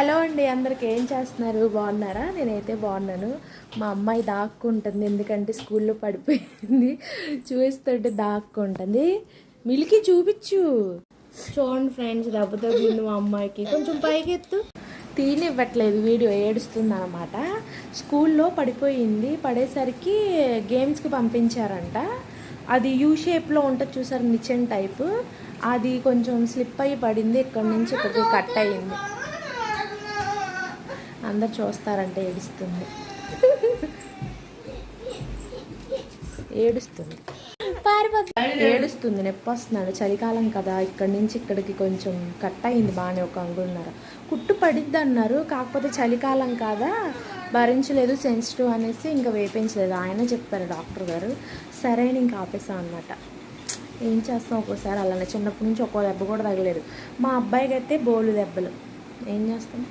Hello అండి అందరికి ఏం చేస్తున్నారు? బాగున్నారా? నేనైతే బాగున్నాను. మా అమ్మాయి దాక్కుంటుంది ఎందుకంటే స్కూల్లో పడిపోయింది. చూస్తుంటే దాక్కుంటుంది. మిలికి చూపించు. చూడండి ఫ్రెండ్స్ దెబ్బ తగ్గింది మా అమ్మాయికి. కొంచెం పైకి ఎత్తు తీనివ్వట్లేదు వీడియో ఏడుస్తుంది అనమాట స్కూల్లో పడిపోయింది పడేసరికి గేమ్స్కి పంపించారంట. అది యూ షేప్లో ఉంటుంది చూసారు నిచెన్ టైప్. అది కొంచెం స్లిప్ అయ్యి పడింది ఇక్కడ నుంచి ఇక్కడికి కట్ అయ్యింది. అందరు చూస్తారంటే ఏడుస్తుంది. ఏడుస్తుంది. ఏడుస్తుంది నొప్పి వస్తున్నాడు చలికాలం కదా ఇక్కడి నుంచి ఇక్కడికి కొంచెం కట్ అయింది బాగానే ఒక అంగుళన్నర కుట్టు పడిద్ది అన్నారు కాకపోతే చలికాలం కాదా భరించలేదు సెన్సిటివ్ అనేసి ఇంకా వేపించలేదు. ఆయన చెప్పారు డాక్టర్ గారు సరే అని ఇంకా ఆపేసాం అనమాట ఏం చేస్తాం ఒక్కోసారి? అలానే చిన్నప్పటి నుంచి ఒక్కో దెబ్బ కూడా తగలేదు. మా అబ్బాయికి అయితే బోలు దెబ్బలు. ఏం చేస్తాం?